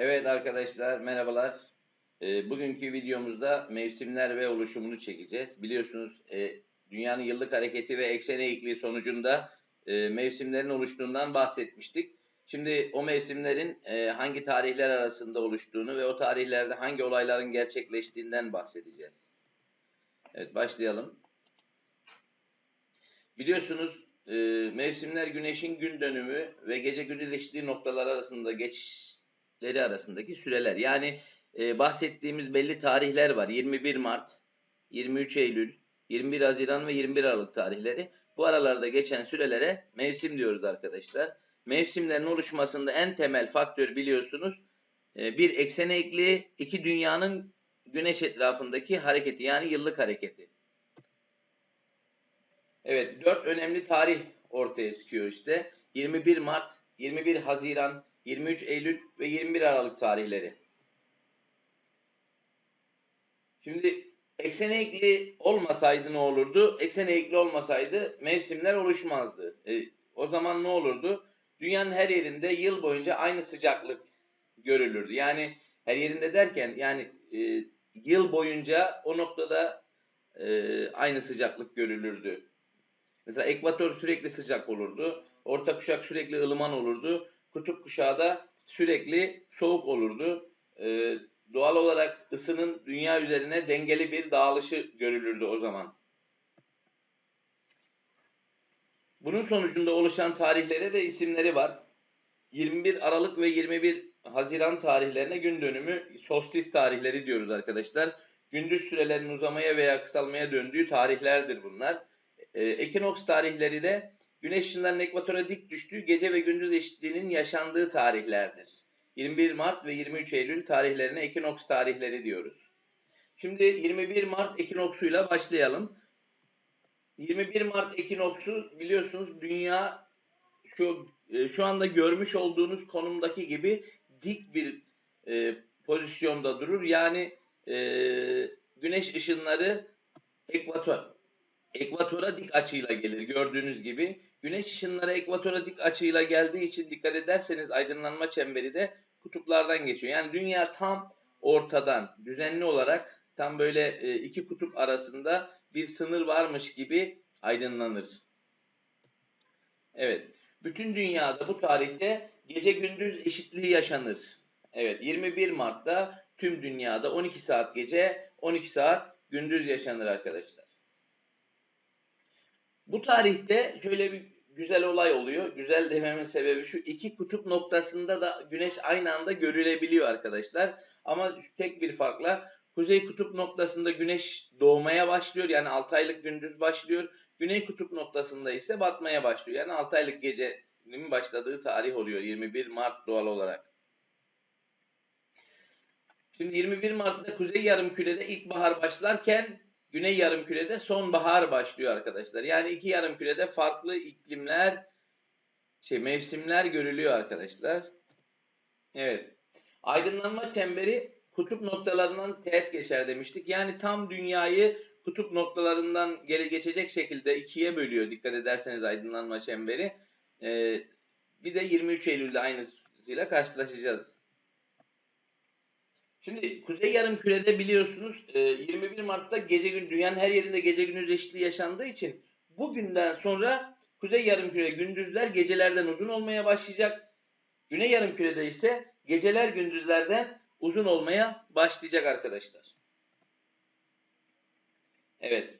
Evet arkadaşlar merhabalar. Ee, bugünkü videomuzda mevsimler ve oluşumunu çekeceğiz. Biliyorsunuz e, dünyanın yıllık hareketi ve eksen eğikliği sonucunda e, mevsimlerin oluştuğundan bahsetmiştik. Şimdi o mevsimlerin e, hangi tarihler arasında oluştuğunu ve o tarihlerde hangi olayların gerçekleştiğinden bahsedeceğiz. Evet başlayalım. Biliyorsunuz e, mevsimler güneşin gün dönümü ve gece gündüz noktalar arasında geçişleri arasındaki süreler. Yani e, bahsettiğimiz belli tarihler var. 21 Mart, 23 Eylül, 21 Haziran ve 21 Aralık tarihleri. Bu aralarda geçen sürelere mevsim diyoruz arkadaşlar. Mevsimlerin oluşmasında en temel faktör biliyorsunuz e, bir eksen eğikliği, iki dünyanın güneş etrafındaki hareketi yani yıllık hareketi. Evet, dört önemli tarih ortaya çıkıyor işte. 21 Mart, 21 Haziran, 23 Eylül ve 21 Aralık tarihleri. Şimdi eksen eğikli olmasaydı ne olurdu? Eksen eğikli olmasaydı mevsimler oluşmazdı. E, o zaman ne olurdu? Dünyanın her yerinde yıl boyunca aynı sıcaklık görülürdü. Yani her yerinde derken yani e, yıl boyunca o noktada e, aynı sıcaklık görülürdü. Mesela ekvator sürekli sıcak olurdu. Orta kuşak sürekli ılıman olurdu. Kutup kuşağı da sürekli soğuk olurdu. Ee, doğal olarak ısının dünya üzerine dengeli bir dağılışı görülürdü o zaman. Bunun sonucunda oluşan tarihlere de isimleri var. 21 Aralık ve 21 Haziran tarihlerine gün dönümü solstis tarihleri diyoruz arkadaşlar. Gündüz sürelerinin uzamaya veya kısalmaya döndüğü tarihlerdir bunlar. E, ekinoks tarihleri de güneş ışınlarının ekvatora dik düştüğü gece ve gündüz eşitliğinin yaşandığı tarihlerdir. 21 Mart ve 23 Eylül tarihlerine ekinoks tarihleri diyoruz. Şimdi 21 Mart ekinoksuyla başlayalım. 21 Mart ekinoksu biliyorsunuz dünya şu e, şu anda görmüş olduğunuz konumdaki gibi dik bir e, pozisyonda durur. Yani e, güneş ışınları ekvator ekvatora dik açıyla gelir gördüğünüz gibi. Güneş ışınları ekvatora dik açıyla geldiği için dikkat ederseniz aydınlanma çemberi de kutuplardan geçiyor. Yani dünya tam ortadan düzenli olarak tam böyle e, iki kutup arasında bir sınır varmış gibi aydınlanır. Evet. Bütün dünyada bu tarihte gece gündüz eşitliği yaşanır. Evet 21 Mart'ta tüm dünyada 12 saat gece 12 saat gündüz yaşanır arkadaşlar. Bu tarihte şöyle bir güzel olay oluyor. Güzel dememin sebebi şu. iki kutup noktasında da güneş aynı anda görülebiliyor arkadaşlar. Ama tek bir farkla kuzey kutup noktasında güneş doğmaya başlıyor. Yani 6 aylık gündüz başlıyor. Güney kutup noktasında ise batmaya başlıyor. Yani 6 aylık gecenin başladığı tarih oluyor. 21 Mart doğal olarak. Şimdi 21 Mart'ta kuzey yarımkürede ilkbahar başlarken Güney yarımkürede sonbahar başlıyor arkadaşlar. Yani iki yarımkürede farklı iklimler, şey mevsimler görülüyor arkadaşlar. Evet. Aydınlanma çemberi kutup noktalarından teğet geçer demiştik. Yani tam dünyayı kutup noktalarından geri geçecek şekilde ikiye bölüyor. Dikkat ederseniz aydınlanma çemberi. Ee, bir de 23 Eylül'de aynısıyla karşılaşacağız. Şimdi Kuzey Yarımküre'de biliyorsunuz 21 e, Mart'ta gece gün dünyanın her yerinde gece gündüz eşitliği yaşandığı için bugünden sonra Kuzey Yarımküre gündüzler gecelerden uzun olmaya başlayacak. Güney Yarımküre'de ise geceler gündüzlerden uzun olmaya başlayacak arkadaşlar. Evet.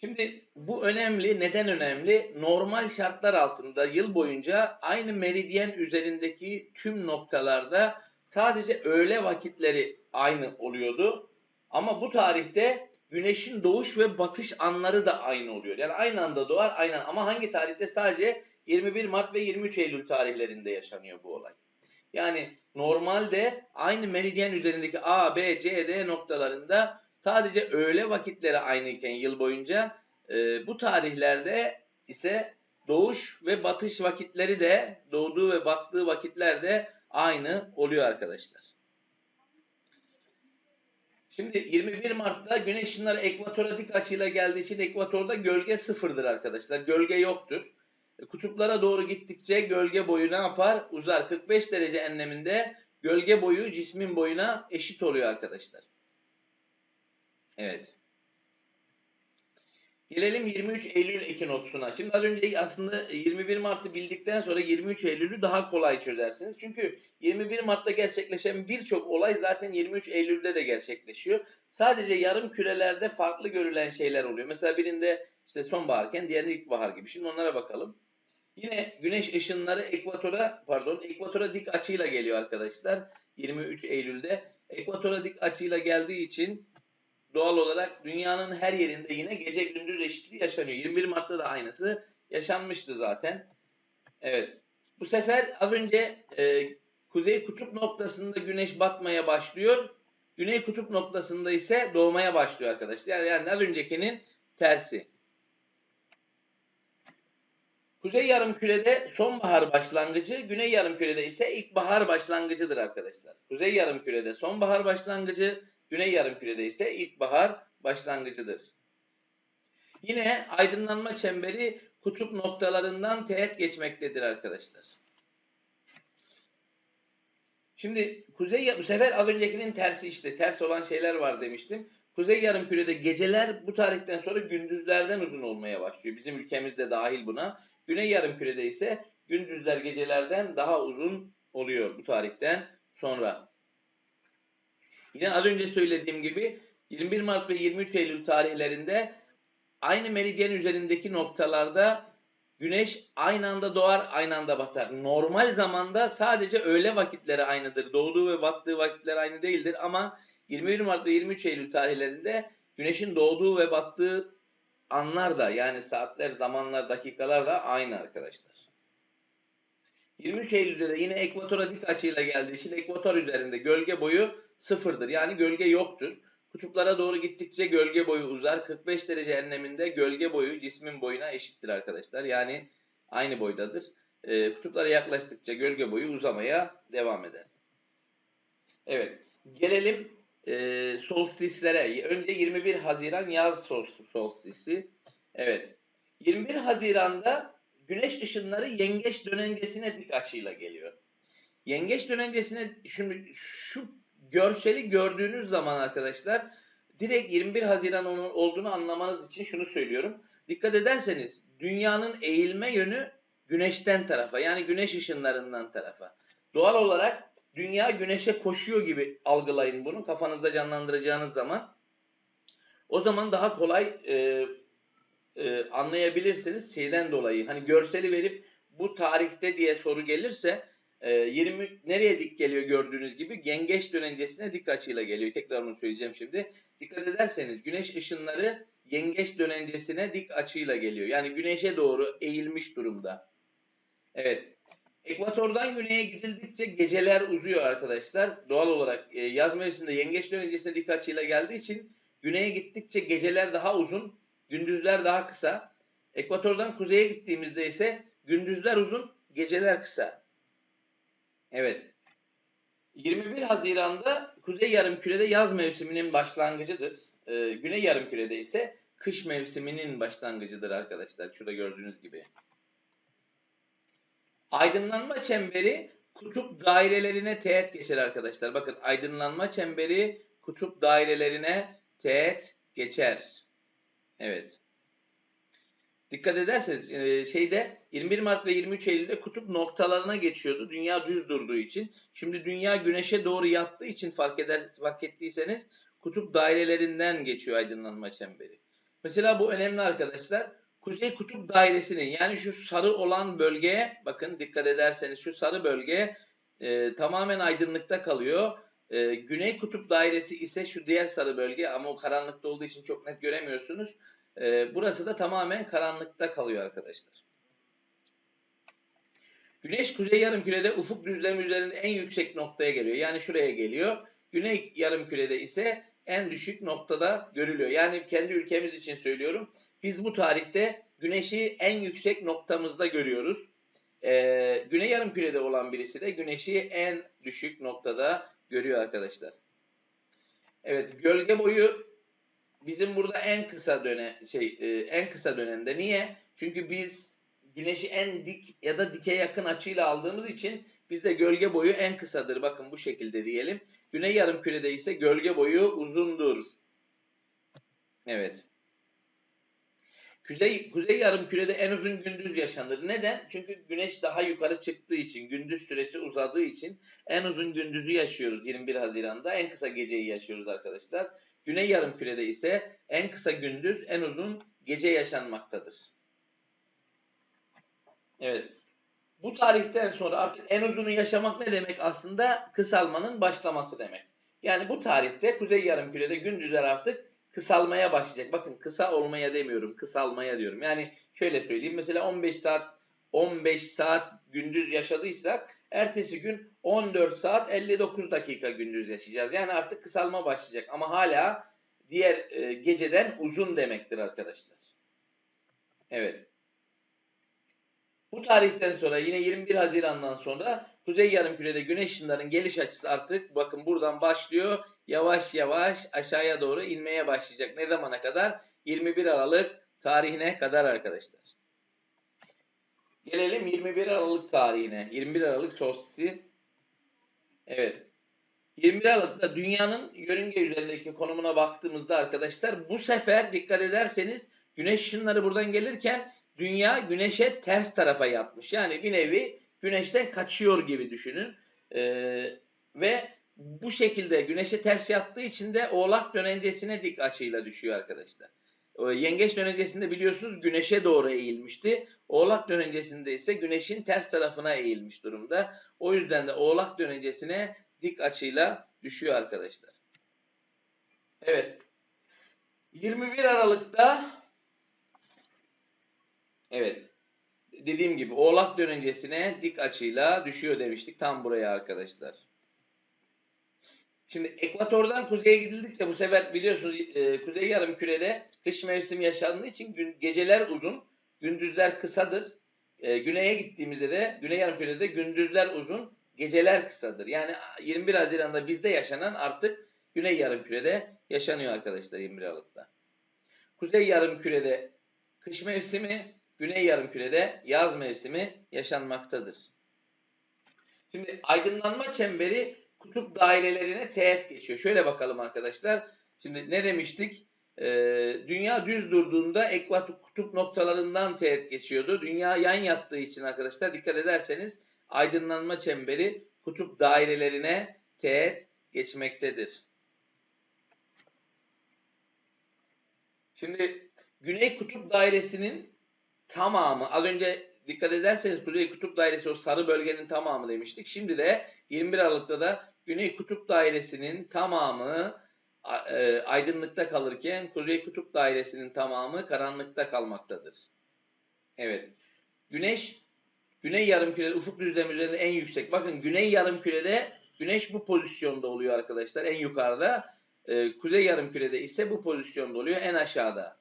Şimdi bu önemli. Neden önemli? Normal şartlar altında yıl boyunca aynı meridyen üzerindeki tüm noktalarda Sadece öğle vakitleri aynı oluyordu. Ama bu tarihte güneşin doğuş ve batış anları da aynı oluyor. Yani aynı anda doğar, aynı ama hangi tarihte? Sadece 21 Mart ve 23 Eylül tarihlerinde yaşanıyor bu olay. Yani normalde aynı meridyen üzerindeki A, B, C, D noktalarında sadece öğle vakitleri aynıyken yıl boyunca e, bu tarihlerde ise doğuş ve batış vakitleri de doğduğu ve battığı vakitler de aynı oluyor arkadaşlar. Şimdi 21 Mart'ta güneş ışınları ekvatora dik açıyla geldiği için ekvatorda gölge sıfırdır arkadaşlar. Gölge yoktur. E, kutuplara doğru gittikçe gölge boyu ne yapar? Uzar. 45 derece enleminde gölge boyu cismin boyuna eşit oluyor arkadaşlar. Evet. Gelelim 23 Eylül ekinoksuna. Şimdi az önce aslında 21 Mart'ı bildikten sonra 23 Eylül'ü daha kolay çözersiniz. Çünkü 21 Mart'ta gerçekleşen birçok olay zaten 23 Eylül'de de gerçekleşiyor. Sadece yarım kürelerde farklı görülen şeyler oluyor. Mesela birinde işte sonbaharken diğerinde ilkbahar gibi. Şimdi onlara bakalım. Yine güneş ışınları ekvatora pardon ekvatora dik açıyla geliyor arkadaşlar. 23 Eylül'de ekvatora dik açıyla geldiği için doğal olarak dünyanın her yerinde yine gece gündüz eşitliği yaşanıyor. 21 Mart'ta da aynısı yaşanmıştı zaten. Evet. Bu sefer az önce e, kuzey kutup noktasında güneş batmaya başlıyor. Güney kutup noktasında ise doğmaya başlıyor arkadaşlar. Yani, az öncekinin tersi. Kuzey yarımkürede sonbahar başlangıcı, güney yarımkürede ise ilkbahar başlangıcıdır arkadaşlar. Kuzey yarımkürede sonbahar başlangıcı, güney yarımkürede ise ilkbahar başlangıcıdır. Yine aydınlanma çemberi kutup noktalarından teğet geçmektedir arkadaşlar. Şimdi kuzey bu sefer az öncekinin tersi işte ters olan şeyler var demiştim. Kuzey yarımkürede geceler bu tarihten sonra gündüzlerden uzun olmaya başlıyor. Bizim ülkemizde dahil buna. Güney yarımkürede ise gündüzler gecelerden daha uzun oluyor bu tarihten sonra. Yine az önce söylediğim gibi 21 Mart ve 23 Eylül tarihlerinde aynı meridyen üzerindeki noktalarda güneş aynı anda doğar, aynı anda batar. Normal zamanda sadece öğle vakitleri aynıdır. Doğduğu ve battığı vakitler aynı değildir ama 21 Mart ve 23 Eylül tarihlerinde güneşin doğduğu ve battığı anlar da yani saatler, zamanlar, dakikalar da aynı arkadaşlar. 23 Eylül'de de yine ekvatora dik açıyla geldiği için ekvator üzerinde gölge boyu sıfırdır. Yani gölge yoktur. Kutuplara doğru gittikçe gölge boyu uzar. 45 derece enleminde gölge boyu cismin boyuna eşittir arkadaşlar. Yani aynı boydadır. E, kutuplara yaklaştıkça gölge boyu uzamaya devam eder. Evet. Gelelim e, solstislere. Önce 21 Haziran yaz solstisi. Evet. 21 Haziran'da güneş ışınları yengeç dönencesine dik açıyla geliyor. Yengeç dönencesine şimdi şu görseli gördüğünüz zaman arkadaşlar direkt 21 Haziran olduğunu anlamanız için şunu söylüyorum. Dikkat ederseniz dünyanın eğilme yönü güneşten tarafa yani güneş ışınlarından tarafa. Doğal olarak dünya güneşe koşuyor gibi algılayın bunu kafanızda canlandıracağınız zaman. O zaman daha kolay e, e, anlayabilirsiniz şeyden dolayı. Hani görseli verip bu tarihte diye soru gelirse e, 20 nereye dik geliyor gördüğünüz gibi yengeç dönencesine dik açıyla geliyor. Tekrar onu söyleyeceğim şimdi. Dikkat ederseniz güneş ışınları yengeç dönencesine dik açıyla geliyor. Yani güneşe doğru eğilmiş durumda. Evet. Ekvatordan güneye gidildikçe geceler uzuyor arkadaşlar. Doğal olarak e, yaz mevsiminde yengeç dönencesine dik açıyla geldiği için güneye gittikçe geceler daha uzun, gündüzler daha kısa. Ekvatordan kuzeye gittiğimizde ise gündüzler uzun, geceler kısa. Evet. 21 Haziran'da Kuzey Yarımküre'de yaz mevsiminin başlangıcıdır. Ee, Güney Yarımküre'de ise kış mevsiminin başlangıcıdır arkadaşlar. Şurada gördüğünüz gibi. Aydınlanma çemberi kutup dairelerine teğet geçer arkadaşlar. Bakın aydınlanma çemberi kutup dairelerine teğet geçer. Evet. Dikkat ederseniz e, şeyde 21 Mart ve 23 Eylül'de kutup noktalarına geçiyordu. Dünya düz durduğu için. Şimdi dünya güneşe doğru yattığı için fark eder fark ettiyseniz kutup dairelerinden geçiyor aydınlanma çemberi. Mesela bu önemli arkadaşlar. Kuzey kutup dairesinin yani şu sarı olan bölgeye bakın dikkat ederseniz şu sarı bölge e, tamamen aydınlıkta kalıyor. E, Güney kutup dairesi ise şu diğer sarı bölge ama o karanlıkta olduğu için çok net göremiyorsunuz. E, burası da tamamen karanlıkta kalıyor arkadaşlar. Güneş kuzey yarımkürede ufuk düzlemi üzerinde en yüksek noktaya geliyor. Yani şuraya geliyor. Güney yarımkürede ise en düşük noktada görülüyor. Yani kendi ülkemiz için söylüyorum. Biz bu tarihte güneşi en yüksek noktamızda görüyoruz. Ee, güney yarımkürede olan birisi de güneşi en düşük noktada görüyor arkadaşlar. Evet, gölge boyu bizim burada en kısa dönem şey e, en kısa dönemde. Niye? Çünkü biz güneşi en dik ya da dike yakın açıyla aldığımız için Bizde gölge boyu en kısadır. Bakın bu şekilde diyelim. Güney yarımkürede ise gölge boyu uzundur. Evet. Kuzey, kuzey yarımkürede en uzun gündüz yaşanır. Neden? Çünkü güneş daha yukarı çıktığı için, gündüz süresi uzadığı için en uzun gündüzü yaşıyoruz 21 Haziran'da. En kısa geceyi yaşıyoruz arkadaşlar. Güney yarımkürede ise en kısa gündüz, en uzun gece yaşanmaktadır. Evet. Bu tarihten sonra artık en uzunu yaşamak ne demek aslında? Kısalmanın başlaması demek. Yani bu tarihte Kuzey Yarımküre'de gündüzler artık kısalmaya başlayacak. Bakın kısa olmaya demiyorum, kısalmaya diyorum. Yani şöyle söyleyeyim. Mesela 15 saat 15 saat gündüz yaşadıysak ertesi gün 14 saat 59 dakika gündüz yaşayacağız. Yani artık kısalma başlayacak ama hala diğer e, geceden uzun demektir arkadaşlar. Evet. Bu tarihten sonra yine 21 Haziran'dan sonra Kuzey Yarımküre'de güneş ışınlarının geliş açısı artık bakın buradan başlıyor. Yavaş yavaş aşağıya doğru inmeye başlayacak. Ne zamana kadar? 21 Aralık tarihine kadar arkadaşlar. Gelelim 21 Aralık tarihine. 21 Aralık solstisi. Evet. 21 Aralık'ta dünyanın yörünge üzerindeki konumuna baktığımızda arkadaşlar bu sefer dikkat ederseniz güneş ışınları buradan gelirken dünya güneşe ters tarafa yatmış. Yani bir nevi güneşten kaçıyor gibi düşünün. Ee, ve bu şekilde güneşe ters yattığı için de oğlak dönencesine dik açıyla düşüyor arkadaşlar. Ee, yengeç dönencesinde biliyorsunuz güneşe doğru eğilmişti. Oğlak dönencesinde ise güneşin ters tarafına eğilmiş durumda. O yüzden de oğlak dönencesine dik açıyla düşüyor arkadaşlar. Evet. 21 Aralık'ta Evet. Dediğim gibi oğlak dönencesine dik açıyla düşüyor demiştik. Tam buraya arkadaşlar. Şimdi ekvatordan kuzeye gidildikçe bu sefer biliyorsunuz e, kuzey yarım kürede kış mevsimi yaşandığı için gün, geceler uzun, gündüzler kısadır. E, güneye gittiğimizde de güney yarım kürede gündüzler uzun, geceler kısadır. Yani 21 Haziran'da bizde yaşanan artık güney yarım kürede yaşanıyor arkadaşlar 21 Aralık'ta. Kuzey yarım kürede kış mevsimi, güney yarımkürede yaz mevsimi yaşanmaktadır. Şimdi aydınlanma çemberi kutup dairelerine teğet geçiyor. Şöyle bakalım arkadaşlar. Şimdi ne demiştik? Ee, dünya düz durduğunda ekvator kutup noktalarından teğet geçiyordu. Dünya yan yattığı için arkadaşlar dikkat ederseniz aydınlanma çemberi kutup dairelerine teğet geçmektedir. Şimdi Güney Kutup Dairesi'nin tamamı az önce dikkat ederseniz Kuzey Kutup Dairesi o sarı bölgenin tamamı demiştik. Şimdi de 21 Aralık'ta da Güney Kutup Dairesi'nin tamamı e, aydınlıkta kalırken Kuzey Kutup Dairesi'nin tamamı karanlıkta kalmaktadır. Evet. Güneş Güney yarımkürede ufuk düzlemi üzerinde en yüksek. Bakın Güney yarımkürede Güneş bu pozisyonda oluyor arkadaşlar en yukarıda. Ee, Kuzey yarımkürede ise bu pozisyonda oluyor en aşağıda.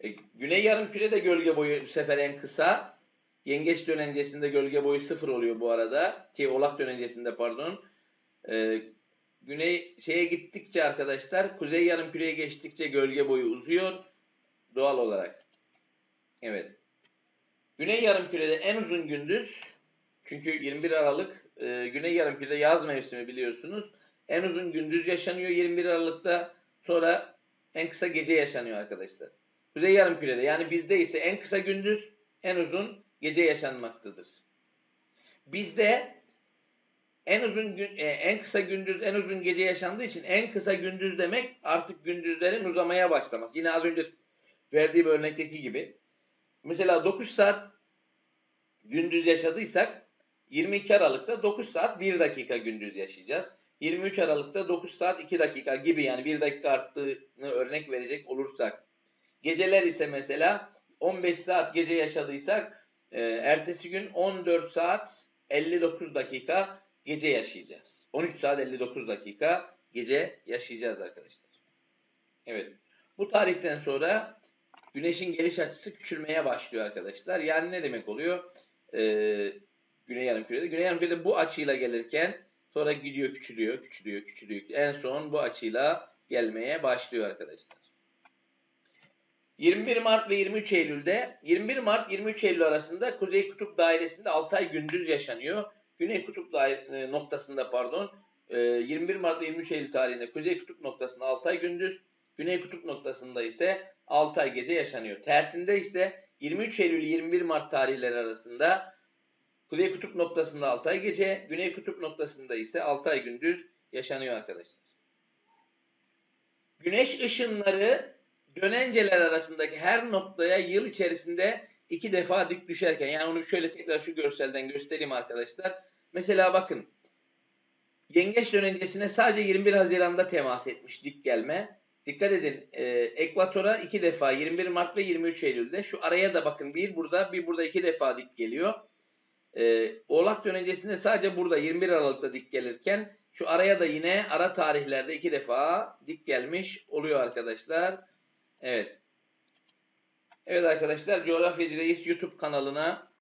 E, Güney yarımkürede gölge boyu bu sefer en kısa. Yengeç dönencesinde gölge boyu sıfır oluyor bu arada. Ki Oğlak dönencesinde pardon. E, güney şeye gittikçe arkadaşlar kuzey yarımküreye geçtikçe gölge boyu uzuyor. Doğal olarak. Evet. Güney yarımkürede en uzun gündüz çünkü 21 Aralık e, Güney yarımkürede yaz mevsimi biliyorsunuz. En uzun gündüz yaşanıyor 21 Aralık'ta. Sonra en kısa gece yaşanıyor arkadaşlar. Kuzey yarımkürede yani bizde ise en kısa gündüz, en uzun gece yaşanmaktadır. Bizde en uzun gün, e, en kısa gündüz, en uzun gece yaşandığı için en kısa gündüz demek artık gündüzlerin uzamaya başlaması. Yine az önce verdiğim örnekteki gibi. Mesela 9 saat gündüz yaşadıysak 22 Aralık'ta 9 saat 1 dakika gündüz yaşayacağız. 23 Aralık'ta 9 saat 2 dakika gibi yani 1 dakika arttığını örnek verecek olursak Geceler ise mesela 15 saat gece yaşadıysak e, ertesi gün 14 saat 59 dakika gece yaşayacağız. 13 saat 59 dakika gece yaşayacağız arkadaşlar. Evet. Bu tarihten sonra güneşin geliş açısı küçülmeye başlıyor arkadaşlar. Yani ne demek oluyor? Ee, Güney yarımkürede. Güney yarımkürede bu açıyla gelirken sonra gidiyor küçülüyor, küçülüyor, küçülüyor. En son bu açıyla gelmeye başlıyor arkadaşlar. 21 Mart ve 23 Eylül'de 21 Mart 23 Eylül arasında Kuzey Kutup Dairesi'nde 6 ay gündüz yaşanıyor. Güney Kutup daire, noktasında pardon e, 21 Mart ve 23 Eylül tarihinde Kuzey Kutup noktasında 6 ay gündüz, Güney Kutup noktasında ise 6 ay gece yaşanıyor. Tersinde ise 23 Eylül 21 Mart tarihleri arasında Kuzey Kutup noktasında 6 ay gece, Güney Kutup noktasında ise 6 ay gündüz yaşanıyor arkadaşlar. Güneş ışınları dönenceler arasındaki her noktaya yıl içerisinde iki defa dik düşerken yani onu şöyle tekrar şu görselden göstereyim arkadaşlar. Mesela bakın Yengeç dönencesine sadece 21 Haziran'da temas etmiş dik gelme. Dikkat edin e, ekvatora iki defa 21 Mart ve 23 Eylül'de. Şu araya da bakın bir burada bir burada iki defa dik geliyor. E, Oğlak dönencesinde sadece burada 21 Aralık'ta dik gelirken şu araya da yine ara tarihlerde iki defa dik gelmiş oluyor arkadaşlar. Evet. Evet arkadaşlar Coğrafyacı Reis YouTube kanalına